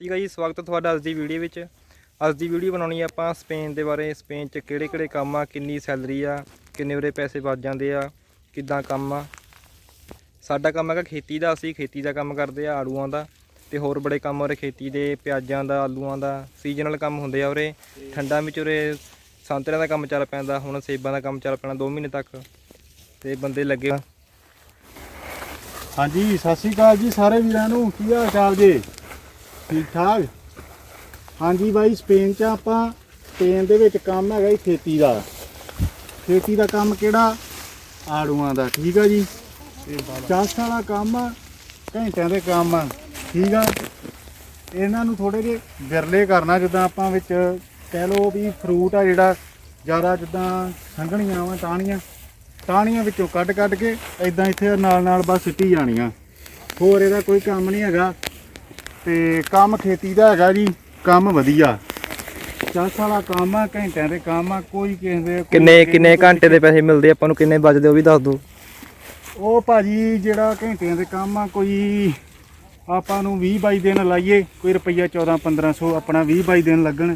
ਠੀਕ ਹੈ ਜੀ, ਸਵਾਗਤ ਹੈ ਤੁਹਾਡਾ ਅੱਜ ਦੀ ਵੀਡੀਓ ਵਿੱਚ। ਅੱਜ ਦੀ ਵੀਡੀਓ ਬਣਾਉਣੀ ਆ ਆਪਾਂ ਸਪੇਨ ਦੇ ਬਾਰੇ, ਸਪੇਨ 'ਚ ਕਿਹੜੇ ਕਿਹੜੇ ਕੰਮ ਆ, ਕਿੰਨੀ ਸੈਲਰੀ ਆ, ਕਿੰਨੇ ਉਰੇ ਪੈਸੇ ਬਚ ਜਾਂਦੇ ਆ, ਕਿੱਦਾਂ ਕੰਮ ਆ। ਸਾਡਾ ਕੰਮ ਹੈਗਾ ਖੇਤੀ ਦਾ, ਅਸੀਂ ਖੇਤੀ ਦਾ ਕੰਮ ਕਰਦੇ ਆ, ਆੜੂਆਂ ਦਾ ਤੇ ਹੋਰ ਬੜੇ ਕੰਮ ਉਰੇ ਖੇਤੀ ਦੇ, ਪਿਆਜ਼ਾਂ ਦਾ, ਆਲੂਆਂ ਦਾ ਸੀਜ਼ਨਲ ਕੰਮ ਹੁੰਦੇ ਆ ਉਰੇ। ਠੰਡਾਂ ਵਿੱਚ ਉਰੇ ਸੰਤਰਿਆਂ ਦਾ ਕੰਮ ਚੱਲ ਪੈਂਦਾ, ਹੁਣ ਸੇਬਾਂ ਦਾ ਕੰਮ ਚੱਲ ਪੈਣਾ 2 ਮਹੀਨੇ ਤੱਕ ਤੇ ਬੰਦੇ ਲੱਗੇ ਆ। ਹਾਂਜੀ, ਸਤਿ ਸ਼੍ਰੀ ਅਕਾਲ ਜੀ ਸਾਰੇ ਵੀਰਾਂ ਨੂੰ, ਕੀ ਹਾਲ ਚਾਲ ਜੀ? ਠੀਕ ਠਾਕ? ਹਾਂਜੀ ਬਾਈ, ਸਪੇਨ ਚ ਆਪਾਂ, ਸਪੇਨ ਦੇ ਵਿੱਚ ਕੰਮ ਹੈਗਾ ਜੀ ਖੇਤੀ ਦਾ। ਖੇਤੀ ਦਾ ਕੰਮ ਕਿਹੜਾ? ਆੜੂਆਂ ਦਾ, ਠੀਕ ਆ ਜੀ? ਚਾਸ ਵਾਲਾ ਕੰਮ, ਘੰਟਿਆਂ ਦੇ ਕੰਮ ਆ ਠੀਕ ਆ? ਇਹਨਾਂ ਨੂੰ ਥੋੜੇ ਜਿਹੇ ਵਿਰਲੇ ਕਰਨਾ, ਜਿੱਦਾਂ ਆਪਾਂ ਵਿੱਚ ਕਹਿ ਲਓ ਵੀ ਫਰੂਟ ਆ ਜਿਹੜਾ, ਜ਼ਿਆਦਾ ਜਿੱਦਾਂ ਸੰਘਣੀਆਂ ਵਾ ਟਾਹਣੀਆਂ ਟਾਹਣੀਆਂ ਵਿੱਚੋਂ ਕੱਢ ਕੱਢ ਕੇ ਐਦਾਂ ਇੱਥੇ ਨਾਲ ਨਾਲ ਬਸ ਸਿੱਟੀ ਜਾਣੀਆਂ। ਹੋਰ ਇਹਦਾ ਕੋਈ ਕੰਮ ਨਹੀਂ ਹੈਗਾ। ਤੇ ਕੰਮ ਖੇਤੀ ਦਾ ਹੈਗਾ ਜੀ ਕੰਮ ਵਧੀਆ। ਚਾਸ ਵਾਲਾ ਕੰਮ ਆ ਘੰਟਿਆਂ ਦੇ ਕੰਮ ਆ ਕੋਈ ਕਿਸੇ ਦੇ ਕਿੰਨੇ ਕਿੰਨੇ ਘੰਟੇ ਦੇ ਪੈਸੇ ਮਿਲਦੇ ਆਪਾਂ ਨੂੰ ਕਿੰਨੇ ਬਚਦੇ ਉਹ ਵੀ ਦੱਸ ਦਿਓ। ਉਹ ਭਾਜੀ ਜਿਹੜਾ ਘੰਟਿਆਂ ਦੇ ਕੰਮ ਆ ਕੋਈ ਆਪਾਂ ਨੂੰ 20 22 ਦਿਨ ਲਾਈਏ ਕੋਈ ਰੁਪਈਆ 14 1500 ਆਪਣਾ 20 22 ਦਿਨ ਲੱਗਣ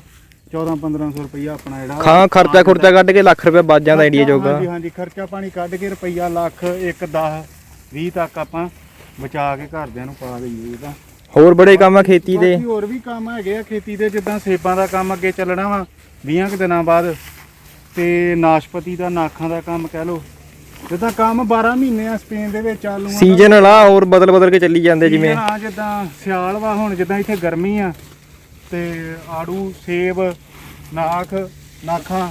14 1500 ਰੁਪਈਆ ਆਪਣਾ ਜਿਹੜਾ ਖਾਂ ਖਰਚਾ ਖੁਰਚਾ ਕੱਢ ਕੇ ਲੱਖ ਰੁਪਏ ਬਚ ਜਾਂਦਾ ਇੰਡੀਆ ਜੋਗਾ। ਹਾਂਜੀ ਹਾਂਜੀ ਖਰਚਾ ਪਾਣੀ ਕੱਢ ਕੇ ਰੁਪਈਆ ਲੱਖ 1 10 20 ਤੱਕ ਆਪਾਂ ਬਚਾ ਕੇ ਘਰਦਿਆਂ ਨੂੰ ਪਾ ਦਈਏ ਇਹਦਾ ਹੋਰ ਬੜੇ ਕੰਮ ਆ ਖੇਤੀ ਦੇ। ਬਾਕੀ ਹੋਰ ਵੀ ਕੰਮ ਹੈਗੇ ਆ ਖੇਤੀ ਦੇ ਜਿੱਦਾਂ ਸੇਬਾਂ ਦਾ ਕੰਮ ਅੱਗੇ ਚੱਲਣਾ ਵਾ 20 ਕੁ ਦਿਨਾਂ ਬਾਅਦ। ਤੇ ਨਾਸ਼ਪਤੀ ਦਾ ਨਾਖਾਂ ਦਾ ਕੰਮ ਕਹਿ ਲਓ। ਜਿੱਦਾਂ ਕੰਮ 12 ਮਹੀਨੇ ਆ ਸਪੇਨ ਦੇ ਵਿੱਚ ਆਲੂਆਂ ਸੀਜ਼ਨ ਵਾਲਾ ਹੋਰ ਬਦਲ ਬਦਲ ਕੇ ਚੱਲੀ ਜਾਂਦੇ ਜਿਵੇਂ। ਹਾਂ ਜਿੱਦਾਂ ਸਿਆਲ ਵਾ ਹੁਣ ਜਿੱਦਾਂ ਇੱਥੇ ਗਰਮੀ ਆ ਤੇ ਆੜੂ ਸੇਬ ਨਾਖ ਨਾਖਾਂ।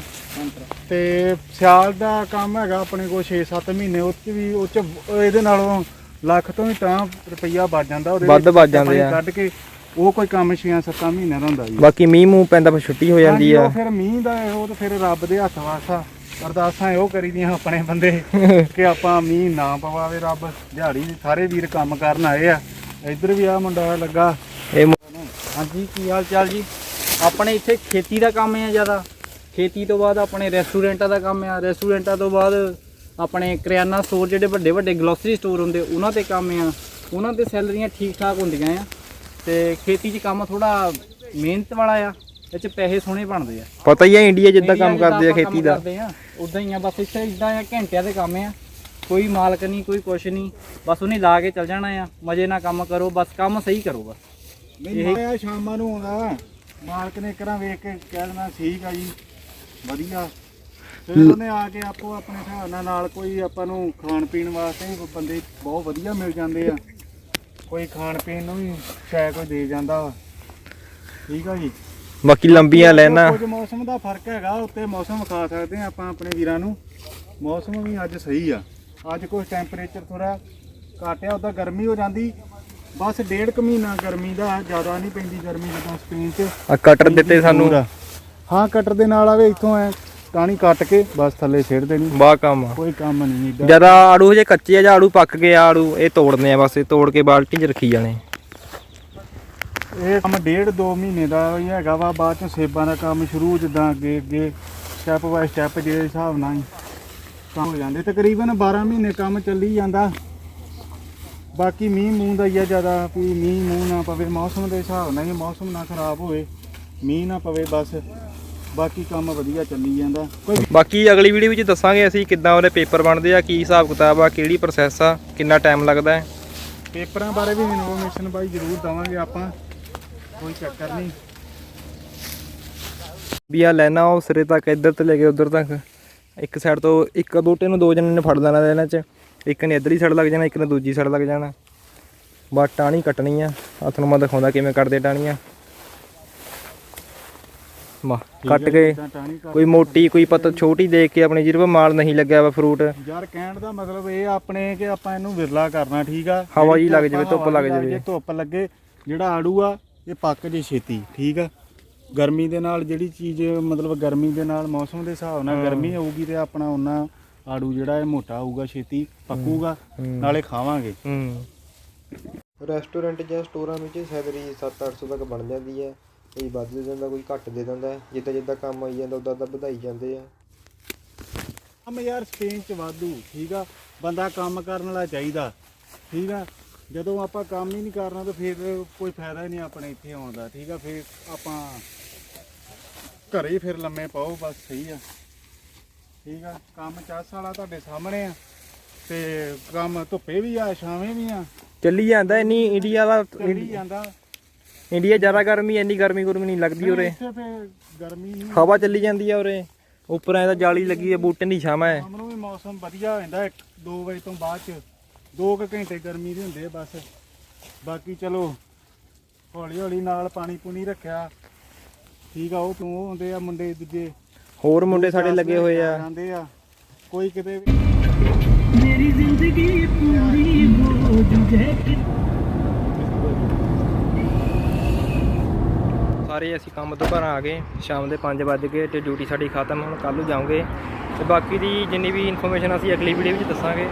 ਤੇ ਸਿਆਲ ਦਾ ਕੰਮ ਹੈਗਾ ਆਪਣੇ ਕੋਲ 6-7 ਮਹੀਨੇ ਉਹ ਚ ਵੀ ਉਹ ਚ ਇਹਦੇ ਨਾਲੋਂ ਲੱਖ ਤੋਂ ਵੀ ਤਾਂ ਰੁਪਈਆ ਬਚ ਜਾਂਦਾ ਉਹਦੇ ਵੱਧ ਵਿੱਚ ਬਚ ਜਾਂਦੇ ਪਾਣੀ ਆ। ਕੱਢ ਕੇ ਉਹ ਕੋਈ ਕੰਮ 6-7 ਮਹੀਨਿਆਂ ਦਾ ਹੁੰਦਾ ਜੀ। ਬਾਕੀ ਮੀਂਹ ਮੂੰਹ ਪੈਂਦਾ ਫਿਰ ਛੁੱਟੀ ਹੋ ਜਾਂਦੀ ਹਾਂਜੀ, ਆ। ਉਹ ਫਿਰ ਮੀਂਹ ਦਾ ਉਹ ਤਾਂ ਫਿਰ ਰੱਬ ਦੇ ਹੱਥ ਵਾਸਾ। ਅਰਦਾਸਾਂ ਇਹੋ ਕਰੀਦੀਆਂ ਆਪਣੇ ਬੰਦੇ ਕਿ ਆਪਾਂ ਮੀਂਹ ਨਾ ਪਵਾਵੇ ਰੱਬ। ਦਿਹਾੜੀ ਦੇ ਸਾਰੇ ਵੀਰ ਕੰਮ ਕਰਨ ਆਏ ਆ। ਇੱਧਰ ਵੀ ਆ ਮੁੰਡਾ ਲੱਗਾ। ਇਹ ਮ- ਹਾਂਜੀ ਕੀ ਹਾਲ ਚਾਲ ਜੀ? ਆਪਣੇ ਇੱਥੇ ਖੇਤੀ ਦਾ ਕੰਮ ਹੈ ਜ਼ਿਆਦਾ। ਖੇਤੀ ਤੋਂ ਬਾਅਦ ਆਪਣੇ ਰੈਸਟੋਰੈਂਟਾਂ ਦਾ ਕੰਮ ਆ। ਰੈਸਟੋਰੈਂਟਾਂ ਤੋਂ ਬਾਅਦ ਆਪਣੇ ਕਰਿਆਨਾ ਸਟੋਰ ਜਿਹੜੇ ਵੱਡੇ ਵੱਡੇ ਗਲੋਸਰੀ ਸਟੋਰ ਹੁੰਦੇ ਉਹਨਾਂ ਤੇ ਕੰਮ ਆ। ਉਹਨਾਂ ਤੇ ਸੈਲਰੀਆਂ ਠੀਕ ਠਾਕ ਹੁੰਦੀਆਂ ਆ। ਤੇ ਖੇਤੀ 'ਚ ਕੰਮ ਥੋੜਾ ਮਿਹਨਤ ਵਾਲਾ ਆ ਇਹ 'ਚ ਪੈਸੇ ਸੋਹਣੇ ਬਣਦੇ ਆ। ਪਤਾ ਹੀ ਆ ਇੰਡੀਆ ਜਿੱਦਾਂ ਕੰਮ ਕਰਦੇ ਆ ਖੇਤੀ ਦਾ। ਕਰਦੇ ਆ ਉਦਾਂ ਹੀ ਆ ਬਸ ਇੱਥੇ ਇਦਾਂ ਆ ਘੰਟਿਆਂ ਦੇ ਕੰਮ ਆ। ਕੋਈ ਮਾਲਕ ਨਹੀਂ ਕੋਈ ਕੁਛ ਨਹੀਂ ਬਸ ਉਹਨੇ ਲਾ ਕੇ ਚੱਲ ਜਾਣਾ ਆ। ਮਜ਼ੇ ਨਾਲ ਕੰਮ ਕਰੋ ਬਸ ਕੰਮ ਸਹੀ ਕਰੋ ਬਸ। ਨਹੀਂ ਮਾਇਆ ਸ਼ਾਮਾਂ ਨੂੰ ਆਉਂਦਾ। ਮਾਲਕ ਨੇ ਕਰਾਂ ਵੇਖ ਕੇ ਕਹਿ ਦੇਣਾ ਠੀਕ ਆ ਜੀ ਵਧੀਆ। ਫਿਰ ਉਹਨੇ ਆ ਕੇ ਆਪੋ ਆਪਣੇ ਹਿਸਾਬ ਨਾਲ ਨਾਲ ਕੋਈ ਆਪਾਂ ਨੂੰ ਖਾਣ ਪੀਣ ਵਾਸਤੇ ਵੀ ਬੰਦੇ ਬਹੁਤ ਵਧੀਆ ਮਿਲ ਜਾਂਦੇ ਆ। ਕੋਈ ਖਾਣ ਪੀਣ ਨੂੰ ਵੀ ਸ਼ਾਇਦ ਕੋਈ ਦੇ ਜਾਂਦਾ ਵਾ। ਠੀਕ ਆ ਜੀ? ਬਾਕੀ ਲੰਬੀਆਂ ਲੈਣਾ ਕੁਝ ਮੌਸਮ ਦਾ ਫ਼ਰਕ ਹੈਗਾ ਉੱਤੇ ਮੌਸਮ ਵਿਖਾ ਸਕਦੇ ਆ ਆਪਾਂ ਆਪਣੇ ਵੀਰਾਂ ਨੂੰ। ਮੌਸਮ ਵੀ ਅੱਜ ਸਹੀ ਆ। ਅੱਜ ਕੁਝ ਟੈਂਪਰੇਚਰ ਥੋੜਾ ਘੱਟ ਆ ਉਦਾਂ ਗਰਮੀ ਹੋ ਜਾਂਦੀ। ਬਸ ਡੇਢ ਕੁ ਮਹੀਨਾ ਗਰਮੀ ਦਾ ਜ਼ਿਆਦਾ ਨਹੀਂ ਪੈਂਦੀ ਗਰਮੀ ਜਦੋਂ ਸਪੇਨ 'ਚ। ਆ ਕਟਰ ਦਿੱਤੇ ਸਾਨੂੰ। ਹਾਂ ਕਟਰ ਦੇ ਨਾਲ ਆਵੇ ਇੱਥੋਂ ਐ ਟਾਣੀ ਕੱਟ ਕੇ ਬਸ ਥੱਲੇ ਛੇੜ ਦੇਣੀ ਬਾ ਕੰਮ ਆ। ਕੋਈ ਕੰਮ ਨਹੀਂ ਏਡਾ ਜਦ ਆੜੂ ਜੇ ਕੱਚੇ ਆ ਜਾਂ ਆੜੂ ਪੱਕ ਗਏ ਆ ਆੜੂ ਇਹ ਤੋੜਨੇ ਆ ਬਸ ਇਹ ਤੋੜ ਕੇ ਬਾਲਟੀ 'ਚ ਰੱਖੀ ਜਾਣੇ। ਇਹ ਕੰਮ ਡੇਢ ਦੋ ਮਹੀਨੇ ਦਾ ਹੀ ਹੈਗਾ ਵਾ ਬਾਅਦ ਚ ਸੇਬਾਂ ਦਾ ਕੰਮ ਸ਼ੁਰੂ ਜਿੱਦਾਂ ਅੱਗੇ ਅੱਗੇ ਸਟੈਪ ਬਾਏ ਸਟੈਪ ਜਿਹੜੇ ਹਿਸਾਬ ਨਾਲ ਹੀ ਕੰਮ ਹੋ ਜਾਂਦੇ। ਤਕਰੀਬਨ 12 ਮਹੀਨੇ ਕੰਮ ਚੱਲੀ ਜਾਂਦਾ। ਬਾਕੀ ਮੀਂਹ ਮੂੰਹ ਦਾ ਹੀ ਆ ਜ਼ਿਆਦਾ ਵੀ ਮੀਂਹ ਮੂੰਹ ਨਾ ਪਵੇ ਮੌਸਮ ਦੇ ਹਿਸਾਬ ਨਾਲ ਹੀ ਮੌਸਮ ਨਾ ਖਰਾਬ ਹੋਵੇ ਮੀਂਹ ਨਾ ਪਵੇ ਬਸ। ਬਾਕੀ ਕੰਮ ਵਧੀਆ ਚੱਲੀ ਜਾਂਦਾ। ਕੋਈ ਬਾਕੀ ਅਗਲੀ ਵੀਡੀਓ ਵਿੱਚ ਦੱਸਾਂਗੇ ਅਸੀਂ ਕਿੱਦਾਂ ਉਹਦੇ ਪੇਪਰ ਬਣਦੇ ਆ ਕੀ ਹਿਸਾਬ ਕਿਤਾਬ ਆ ਕਿਹੜੀ ਪ੍ਰੋਸੈਸ ਆ ਕਿੰਨਾ ਟਾਈਮ ਲੱਗਦਾ ਹੈ। ਪੇਪਰਾਂ ਬਾਰੇ ਵੀ ਇਨਫੋਰਮੇਸ਼ਨ ਬਾਈ ਜ਼ਰੂਰ ਦਵਾਂਗੇ ਆਪਾਂ ਕੋਈ ਚੱਕਰ ਨਹੀਂ। ਵੀ ਆ ਲੈਣਾ ਉਹ ਸਿਰੇ ਤੱਕ ਇੱਧਰ ਤੋਂ ਲੈ ਕੇ ਉੱਧਰ ਤੱਕ। ਇੱਕ ਸਾਈਡ ਤੋਂ ਇੱਕ ਬੂਟੇ ਨੂੰ ਦੋ ਜਣੇ ਨੇ ਫੜ ਲੈਣਾ ਇਹਨਾਂ 'ਚ। ਇੱਕ ਨੇ ਇੱਧਰਲੀ ਸਾਈਡ ਲੱਗ ਜਾਣਾ ਇੱਕ ਨੇ ਦੂਜੀ ਸਾਈਡ ਲੱਗ ਜਾਣਾ। ਬਸ ਟਾਣੀ ਕੱਟਣੀ ਆ। ਆ ਤੁਹਾਨੂੰ ਮੈਂ ਦਿਖਾਉਂਦਾ ਕਿਵੇਂ ਕੱਟਦੇ ਟਾਣੀਆਂ ਵਾਹ ਕੱਟ ਕੇ ਕੋਈ ਮੋਟੀ ਕੋਈ ਪਤ ਛੋਟੀ ਦੇਖ ਕੇ ਆਪਣੀ ਜਿਹਦੇ ਮਾਲ ਨਹੀਂ ਲੱਗਿਆ ਵਾ ਫਰੂਟ ਯਾਰ ਕਹਿਣ ਦਾ ਮਤਲਬ ਇਹ ਆਪਣੇ ਕਿ ਆਪਾਂ ਇਹਨੂੰ ਵਿਰਲਾ ਕਰਨਾ ਠੀਕ ਆ। ਹਵਾ ਜੀ ਲੱਗ ਜਾਵੇ, ਧੁੱਪ ਲੱਗ ਜੀ ਜਾਵੇ। ਧੁੱਪ ਲੱਗੇ ਜਿਹੜਾ ਆੜੂ ਆ ਇਹ ਪੱਕ ਜੇ ਛੇਤੀ ਠੀਕ ਆ। ਗਰਮੀ ਦੇ ਨਾਲ ਜਿਹੜੀ ਚੀਜ਼ ਮਤਲਬ ਗਰਮੀ ਦੇ ਨਾਲ ਮੌਸਮ ਦੇ ਹਿਸਾਬ ਨਾਲ ਗਰਮੀ ਹੋਊਗੀ ਤੇ ਆਪਣਾ ਉਹਨਾਂ ਆੜੂ ਜਿਹੜਾ ਇਹ ਮੋਟਾ ਹੋਊਗਾ ਛੇਤੀ ਪੱਕੂਗਾ ਨਾਲੇ ਖਾਵਾਂਗੇ। ਹੂੰ। ਰੈਸਟੋਰੈਂਟ ਜਾਂ ਸਟੋਰਾਂ ਵਿੱਚ ਸੈਲਰੀ 7-800 ਤੱਕ ਬਣ ਜਾਂਦੀ ਹੈ। ਕੋਈ ਵੱਧ ਦੇ ਦਿੰਦਾ ਕੋਈ ਘੱਟ ਦੇ ਦਿੰਦਾ। ਜਿੱਦਾਂ ਜਿੱਦਾਂ ਕੰਮ ਆਈ ਜਾਂਦਾ ਉਦਾਂ ਉਦਾਂ ਵਧਾਈ ਜਾਂਦੇ ਆ। ਕੰਮ ਯਾਰ ਸਪੇਨ ਚ ਵਾਧੂ ਠੀਕ ਆ? ਬੰਦਾ ਕੰਮ ਕਰਨ ਵਾਲਾ ਚਾਹੀਦਾ ਠੀਕ ਆ? ਜਦੋਂ ਆਪਾਂ ਕੰਮ ਹੀ ਨਹੀਂ ਕਰਨਾ ਤਾਂ ਫਿਰ ਕੋਈ ਫਾਇਦਾ ਹੀ ਨਹੀਂ ਆਪਣੇ ਇੱਥੇ ਆਉਣ ਦਾ ਠੀਕ ਆ? ਫਿਰ ਆਪਾਂ ਘਰੇ ਹੀ ਫਿਰ ਲੰਮੇ ਪਾਓ ਬਸ ਸਹੀ ਆ। ਠੀਕ ਆ? ਕੰਮ ਚਾਸ ਵਾਲਾ ਤੁਹਾਡੇ ਸਾਹਮਣੇ ਆ ਤੇ ਕੰਮ ਧੁੱਪੇ ਵੀ ਆ ਛਾਵੇਂ ਵੀ ਆ। ਚੱਲੀ ਜਾਂਦਾ ਇੰਨੀ ਇੰਡੀਆ ਦਾ ਚੱਲੀ ਜਾਂਦਾ। ਇੰਡੀਆ ਜ਼ਿਆਦਾ ਗਰਮੀ ਇੰਨੀ ਗਰਮੀ ਗੁਰਮੀ ਨਹੀਂ ਲੱਗਦੀ ਉਰੇ। ਹਵਾ ਚੱਲੀ ਜਾਂਦੀ ਆ ਉਰੇ। ਉੱਪਰ ਐ ਤਾਂ ਜਾਲੀ ਲੱਗੀ ਹੈ ਬੂਟੇ ਨਹੀਂ ਛਾਵਾਂ ਹੈ ਸ਼ਾਮ ਵੀ ਮੌਸਮ ਵਧੀਆ ਹੋ ਜਾਂਦਾ 2 ਵਜੇ ਤੋਂ ਬਾਅਦ ਚ। 2 ਘੰਟੇ ਗਰਮੀ ਦੇ ਹੁੰਦੇ ਆ ਬਸ। ਬਾਕੀ ਚਲੋ ਹੌਲੀ ਹੌਲੀ ਨਾਲ ਪਾਣੀ ਪੂਣੀ ਰੱਖਿਆ। ਠੀਕ ਆ ਉਹ ਤੂੰ ਉਹ ਹੁੰਦੇ ਆ ਮੁੰਡੇ ਦੂਜੇ? ਹੋਰ ਮੁੰਡੇ ਸਾਡੇ ਲੱਗੇ ਹੋਏ ਆ। ਜਾਂਦੇ ਆ। ਕੋਈ ਕਿਤੇ ਮੇਰੀ ਜ਼ਿੰਦਗੀ ਪੂਰੀ ਹੋ ਜੂ ਜੇ ਸਾਰੇ ਅਸੀਂ ਕੰਮ ਤੋਂ ਘਰ ਆ ਗਏ। ਸ਼ਾਮ ਦੇ 5 ਵੱਜ ਗਏ ਤੇ ਡਿਊਟੀ ਸਾਡੀ ਖਤਮ, ਹੁਣ ਕੱਲ ਨੂੰ ਜਾਵਾਂਗੇ। ਤੇ ਬਾਕੀ ਦੀ ਜਿੰਨੀ ਵੀ ਇਨਫੋਰਮੇਸ਼ਨ ਅਸੀਂ ਅਗਲੀ ਵੀਡੀਓ ਵਿੱਚ ਦੱਸਾਂਗੇ।